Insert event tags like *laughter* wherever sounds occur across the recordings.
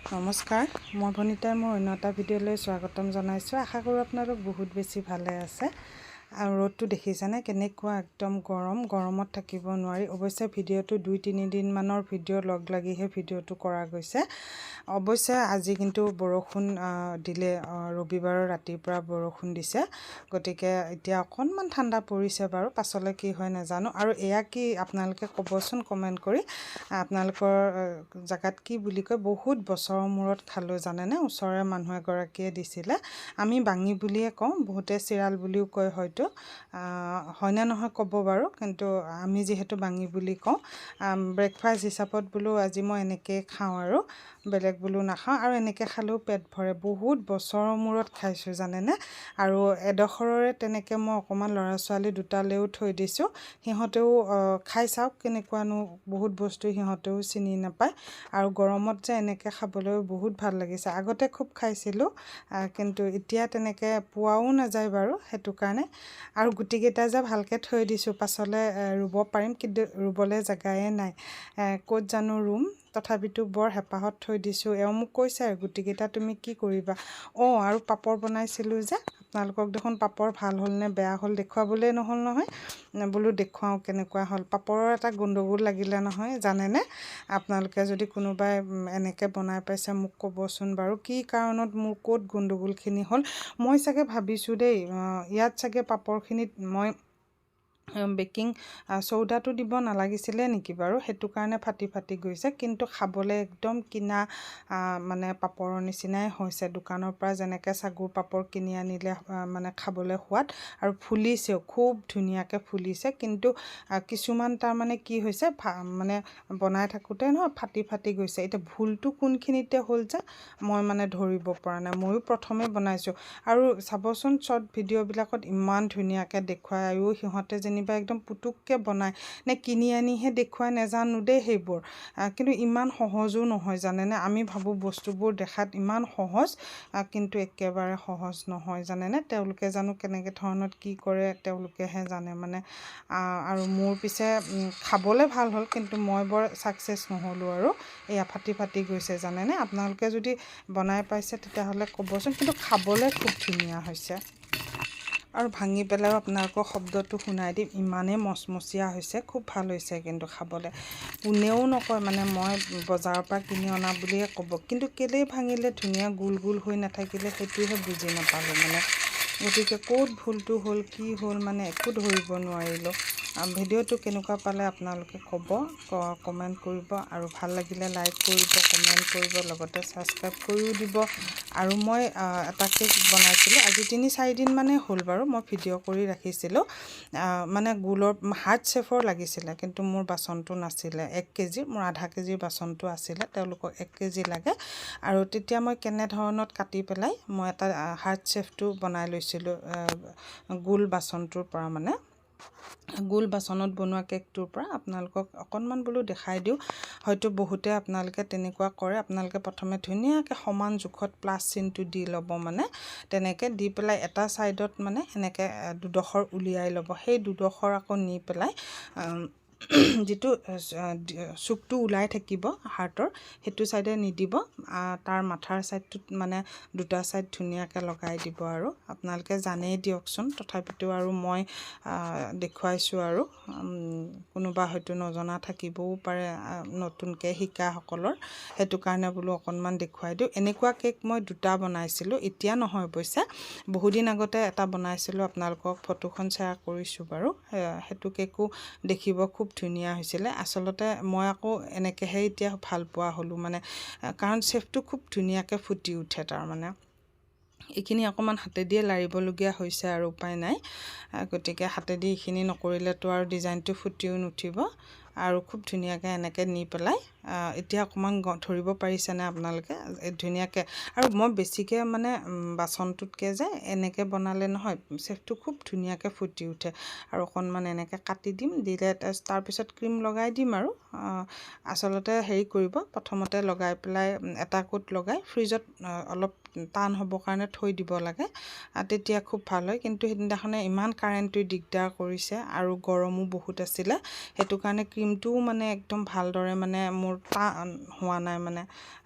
নমস্কাৰ মই ভনিতাই মোৰ অন্য এটা ভিডিঅ'লৈ স্বাগতম জনাইছোঁ। আশা কৰোঁ আপোনালোক বহুত বেছি ভালে আছে। আৰু ৰ'দটো দেখিছেনে? কেনেকুৱা একদম গৰম। গৰমত থাকিব নোৱাৰি। অৱশ্যে ভিডিঅ'টো দুই তিনিদিনমানৰ ভিডিঅ' লগ লাগিহে ভিডিঅ'টো কৰা গৈছে। অৱশ্যে আজি কিন্তু বৰষুণ দিলে ৰবিবাৰৰ ৰাতিৰ পৰা বৰষুণ দিছে। গতিকে এতিয়া অকণমান ঠাণ্ডা পৰিছে বাৰু। পাছলৈ কি হয় নাজানো। আৰু এয়া কি আপোনালোকে ক'বচোন কমেণ্ট কৰি। আপোনালোকৰ জেগাত কি বুলি কয়? বহুত বছৰৰ মূৰত খালোঁ জানেনে? ওচৰৰে মানুহ এগৰাকীয়ে দিছিলে। আমি বাঙি বুলিয়ে কওঁ। বহুতে চিৰাল বুলিও কয় হয়তো। হয়নে নহয় ক'ব বাৰু কিন্তু আমি যিহেতু বাঙি বুলি কওঁ ব্ৰেকফাষ্ট হিচাপত বোলো আজি মই এনেকৈয়ে খাওঁ আৰু বেলেগ বোলো নাখাওঁ আৰু এনেকৈ খালেও পেট ভৰে। বহুত বছৰৰ মূৰত খাইছোঁ জানেনে? আৰু এডোখৰৰে তেনেকৈ মই অকণমান ল'ৰা ছোৱালী দুটালৈও থৈ দিছোঁ। সিহঁতেও খাই চাওক কেনেকুৱানো বহুত বস্তু সিহঁতেও চিনি নাপায়। আৰু গৰমত যে এনেকৈ খাবলৈও বহুত ভাল লাগিছে। আগতে খুব খাইছিলোঁ কিন্তু এতিয়া তেনেকৈ পোৱাও নাযায় বাৰু সেইটো কাৰণে। আৰু গুটিকেইটা যে ভালকৈ থৈ দিছোঁ পাছলৈ ৰুব পাৰিম কিন্তু ৰুবলৈ জেগায়ে নাই। ক'ত জানো ৰুম? তথাপিতো বৰ হেঁপাহত থৈ দিছোঁ। এওঁ মোক কৈছে আৰু গুটিকেইটা তুমি কি কৰিবা? অঁ আৰু পাপৰ বনাইছিলোঁ যে। আপোনালোকক দেখোন পাপৰ ভাল হ'লনে বেয়া হ'ল দেখুৱাবলৈ নহ'ল নহয়। বোলো দেখুৱাওঁ কেনেকুৱা হ'ল। পাপৰৰ এটা গোণ্ডগোল লাগিলে নহয় জানেনে? আপোনালোকে যদি কোনোবাই এনেকৈ বনাই পাইছে মোক ক'বচোন বাৰু। কি কাৰণত মোৰ ক'ত গোণ্ডগোলখিনি হ'ল? মই চাগে ভাবিছোঁ দেই। ইয়াত চাগে পাপৰখিনিত মই বেকিং চ'দাটো দিব নালাগিছিলে নেকি বাৰু? সেইটো কাৰণে ফাটি ফাটি গৈছে। কিন্তু খাবলৈ একদম কিনা মানে পাপৰৰ নিচিনাই হৈছে। দোকানৰ পৰা যেনেকৈ চাগুৰ পাপৰ কিনি আনিলে মানে খাবলৈ সোৱাদ। আৰু ফুলিছেও খুব ধুনীয়াকৈ ফুলিছে। কিন্তু কিছুমান তাৰমানে কি হৈছে মানে বনাই থাকোঁতে নহয় ফাটি ফাটি গৈছে। এতিয়া ভুলটো কোনখিনিতে হ'ল যে মই মানে ধৰিব পৰা নাই। ময়ো প্ৰথমে বনাইছোঁ। আৰু চাবচোন শ্বৰ্ট ভিডিঅ'বিলাকত ইমান ধুনীয়াকৈ দেখুৱাই আৰু সিহঁতে যেনিবা একদম পুতুককৈ বনায় নে কিনি আনিহে দেখুৱাই নেজানো দেই সেইবোৰ। কিন্তু ইমান সহজো নহয় জানেনে? আমি ভাবোঁ বস্তুবোৰ দেখাত ইমান সহজ কিন্তু একেবাৰে সহজ নহয় জানেনে? তেওঁলোকে জানো কেনেকৈ ধৰণত কি কৰে তেওঁলোকেহে জানে মানে। আৰু মোৰ পিছে খাবলৈ ভাল হ'ল কিন্তু মই বৰ ছাকচেছ নহ'লোঁ আৰু। এয়া ফাটি ফাটি গৈছে জানেনে? আপোনালোকে যদি বনাই পাইছে তেতিয়াহ'লে ক'বচোন কিন্তু খাবলৈ খুব ধুনীয়া হৈছে। আৰু ভাঙি পেলাইও আপোনালোকৰ শব্দটো শুনাই দিম। ইমানেই মচমচীয়া হৈছে খুব ভাল হৈছে কিন্তু খাবলৈ। কোনেও নকয় মানে মই বজাৰৰ পৰা কিনি অনা বুলিয়ে ক'ব। কিন্তু কেলেই ভাঙিলে ধুনীয়া গোল গোল হৈ নাথাকিলে সেইটোহে বুজি নাপালোঁ মানে। গতিকে ক'ত ভুলটো হ'ল কি হ'ল মানে একো ধৰিব নোৱাৰিলোঁ। ভিডিঅ'টো কেনেকুৱা পালে আপোনালোকে ক'ব কমেণ্ট কৰিব আৰু ভাল লাগিলে লাইক কৰিব কমেণ্ট কৰিব লগতে ছাবস্ক্ৰাইব কৰিও দিব। আৰু মই এটা কেক বনাইছিলোঁ। আজি তিনি চাৰিদিন মানেই হ'ল বাৰু মই ভিডিঅ' কৰি ৰাখিছিলোঁ। মানে গোলৰ হাৰ্ট শ্বেফৰ লাগিছিলে কিন্তু মোৰ বাচনটো নাছিলে। এক কেজি মোৰ আধা কেজিৰ বাচনটো আছিলে তেওঁলোকক এক কেজি লাগে। আৰু তেতিয়া মই কেনেধৰণত কাটি পেলাই মই এটা হাৰ্ট শ্বেফটো বনাই লৈছিলোঁ গোল বাচনটোৰ পৰা মানে। গোল বাচনত বনোৱা কেকটোৰ পৰা আপোনালোকক অকণমান বোলো দেখাই দিওঁ। হয়তো বহুতে আপোনালোকে তেনেকুৱা কৰে। আপোনালোকে প্ৰথমে ধুনীয়াকৈ সমান জোখত প্লাছ চিনটো দি ল'ব মানে। তেনেকৈ দি পেলাই এটা ছাইডত মানে এনেকৈ দুডোখৰ উলিয়াই ল'ব। সেই দুডোখৰ আকৌ নি পেলাই *clears throat* যিটো চুকটো ওলাই থাকিব হাৰ্টৰ সেইটো ছাইডে নিদিব তাৰ মাথাৰ ছাইডটোত মানে দুটা ছাইড ধুনীয়াকৈ লগাই দিব আৰু। আপোনালোকে জানেই দিয়কচোন তথাপিতো আৰু মই দেখুৱাইছোঁ আৰু কোনোবা হয়তো নজনা থাকিবও পাৰে নতুনকৈ শিকাসকলৰ সেইটো কাৰণে বোলো অকণমান দেখুৱাই দিওঁ। এনেকুৱা কেক মই দুটা বনাইছিলোঁ এতিয়া নহয় অৱশ্যে বহুদিন আগতে এটা বনাইছিলোঁ আপোনালোকক ফটোখন শ্বেয়াৰ কৰিছোঁ বাৰু সেইটো কেকো দেখিব খুব ধুনীয়া হৈছিলে। আচলতে মই আকৌ এনেকৈহে এতিয়া ভাল পোৱা হ'লোঁ মানে কাৰণ চেফটো খুব ধুনীয়াকৈ ফুটি উঠে তাৰমানে। এইখিনি অকণমান হাতেদিয়ে লাৰিবলগীয়া হৈছে আৰু উপায় নাই। গতিকে হাতেদি এইখিনি নকৰিলেতো আৰু ডিজাইনটো ফুটিও নুঠিব। আৰু খুব ধুনীয়াকৈ এনেকৈ নি পেলাই এতিয়া অকণমান ধৰিব পাৰিছেনে আপোনালোকে? ধুনীয়াকৈ। আৰু মই বেছিকৈ মানে বাচনটোতকৈ যে এনেকৈ বনালে নহয় চেফটো খুব ধুনীয়াকৈ ফুটি উঠে। আৰু অকণমান এনেকৈ কাটি দিম দিলে তাৰপিছত ক্ৰীম লগাই দিম আৰু। আচলতে হেৰি কৰিব প্ৰথমতে লগাই পেলাই এটা কোট লগাই ফ্ৰিজত অলপ টান হ'বৰ কাৰণে থৈ দিব লাগে। তেতিয়া খুব ভাল হয়। কিন্তু সেইদিনাখনে ইমান কাৰেণ্টটোৱে দিগদাৰ কৰিছে আৰু গৰমো বহুত আছিলে। সেইটো কাৰণে ক্ৰীমটোও মানে একদম ভালদৰে মানে মোৰ মোৰ টান হোৱা নাই মানে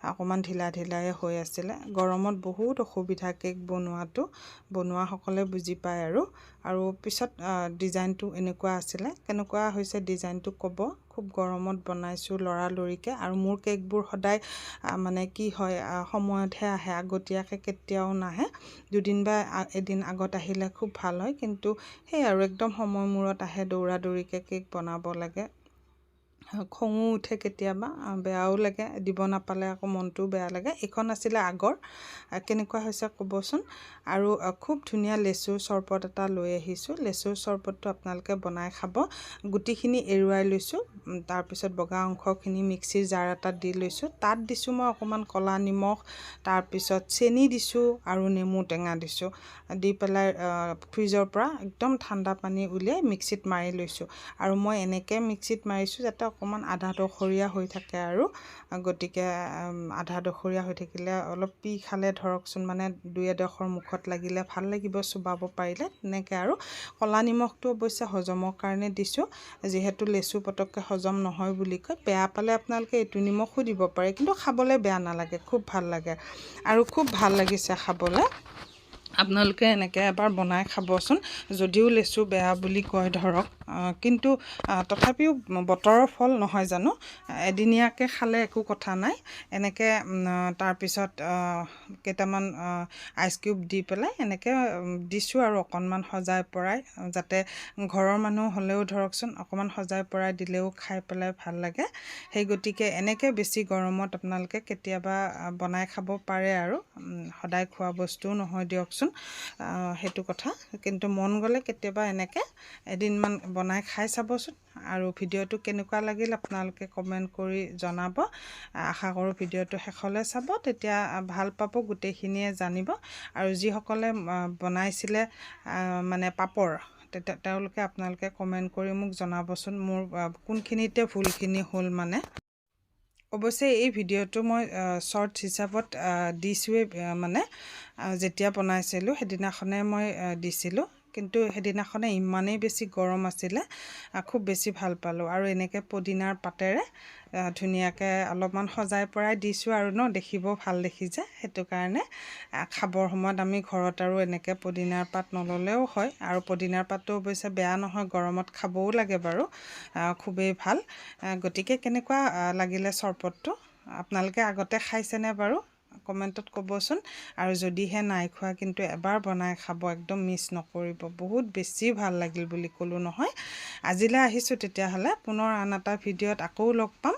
অকণমান ঢিলা ঢিলাই হৈ আছিলে। গৰমত বহুত অসুবিধা কেক বনোৱাটো বনোৱাসকলে বুজি পায় আৰু আৰু পিছত ডিজাইনটো এনেকুৱা আছিলে। কেনেকুৱা হৈছে ডিজাইনটো ক'ব? খুব গৰমত বনাইছোঁ লৰালৰিকৈ আৰু মোৰ কেকবোৰ সদায় মানে কি হয় সময়তহে আহে আগতীয়াকৈ কেতিয়াও নাহে। দুদিন বা এদিন আগত আহিলে খুব ভাল হয় কিন্তু সেই আৰু একদম সময় মূৰত আহে দৌৰা দৌৰিকৈ কেক বনাব লাগে। খঙো উঠে কেতিয়াবা বেয়াও লাগে দিব নাপালে আকৌ মনটোও বেয়া লাগে। এইখন আছিলে আগৰ কেনেকুৱা হৈছে ক'বচোন? আৰু খুব ধুনীয়া লেচুৰ চৰবত এটা লৈ আহিছোঁ। লেচুৰ চৰবতটো আপোনালোকে বনাই খাব। গুটিখিনি এৰুৱাই লৈছোঁ তাৰপিছত বগা অংশখিনি মিক্সিৰ জাৰ এটাত দি লৈছোঁ। তাত দিছোঁ মই অকণমান ক'লা নিমখ তাৰপিছত চেনি দিছোঁ আৰু নেমু টেঙা দিছোঁ। দি পেলাই ফ্ৰিজৰ পৰা একদম ঠাণ্ডা পানী উলিয়াই মিক্সিত মাৰি লৈছোঁ। আৰু মই এনেকৈ মিক্সিত মাৰিছোঁ যাতে অকণমান আধা দখৰীয়া হৈ থাকে আৰু গতিকে আধা দখৰীয়া হৈ থাকিলে অলপ পি খালে ধৰকচোন মানে দুই এডোখৰ মুখত লাগিলে ভাল লাগিব চোবাব পাৰিলে তেনেকৈ আৰু ক'লা নিমখটো অৱশ্যে হজমৰ কাৰণে দিছোঁ যিহেতু লেচু পটককৈ হজম নহয় বুলি কয় বেয়া পালে আপোনালোকে এইটো নিমখো দিব পাৰে কিন্তু খাবলৈ বেয়া নালাগে খুব ভাল লাগে আৰু খুব ভাল লাগিছে খাবলৈ। আপোনালোকে এনেকৈ এবাৰ বনাই খাবচোন যদিও লেচু বেয়া বুলি কয় ধৰক। কিন্তু তথাপিও বতৰৰ ফল নহয় জানো? এদিনীয়াকৈ খালে একো কথা নাই। এনেকৈ তাৰপিছত কেইটামান আইচ কিউব দি পেলাই এনেকৈ দিছোঁ আৰু অকণমান সজাই পৰাই যাতে ঘৰৰ মানুহ হ'লেও ধৰকচোন অকণমান সজাই পৰাই দিলেও খাই পেলাই ভাল লাগে। সেই গতিকে এনেকৈ বেছি গৰমত আপোনালোকে কেতিয়াবা বনাই খাব পাৰে আৰু সদায় খোৱা বস্তুও নহয় দিয়কচোন। সেইটো কথা। কিন্তু মন গ'লে কেতিয়াবা এনেকৈ এদিনমান বনাই খাই চাবচোন। আৰু ভিডিঅ'টো কেনেকুৱা লাগিল আপোনালোকে কমেণ্ট কৰি জনাব। আশা কৰোঁ ভিডিঅ'টো শেষলৈ চাব। তেতিয়া ভাল পাব গোটেইখিনিয়ে জানিব। আৰু যিসকলে বনাইছিলে মানে পাপৰ তেতিয়া তেওঁলোকে আপোনালোকে কমেণ্ট কৰি মোক জনাবচোন মোৰ কোনখিনিতে ভুলখিনি হ'ল মানে। অৱশ্যে এই ভিডিঅ'টো মই শ্বৰ্টছ হিচাপত দিছোঁৱেই মানে যেতিয়া বনাইছিলোঁ সেইদিনাখনে মই দিছিলোঁ। কিন্তু সেইদিনাখনে ইমানেই বেছি গৰম আছিলে খুব বেছি ভাল পালোঁ। আৰু এনেকৈ পদিনাৰ পাতেৰে ধুনীয়াকৈ অলপমান সজাই পৰাই দিছোঁ আৰু ন দেখিব ভাল দেখি যে সেইটো কাৰণে খাবৰ সময়ত আমি ঘৰত আৰু এনেকৈ পদিনাৰ পাত নল'লেও হয়। আৰু পদিনাৰ পাতটো অৱশ্যে বেয়া নহয় গৰমত খাবও লাগে বাৰু খুবেই ভাল। গতিকে কেনেকুৱা লাগিলে চৰবতটো? আপোনালোকে আগতে খাইছেনে বাৰু? কমেণ্টত ক'বচোন। আৰু যদিহে নাই খোৱা কিন্তু এবাৰ বনাই খাব একদম মিছ নকৰিব। বহুত বেছি ভাল লাগিল বুলি ক'লোঁ নহয়। আজিলৈ আহিছোঁ তেতিয়াহ'লে। পুনৰ আন এটা ভিডিঅ'ত আকৌ লগ পাম।